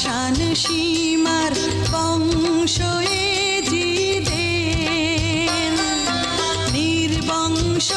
শান সীমার বংশয়ে জিদে নির্বংশ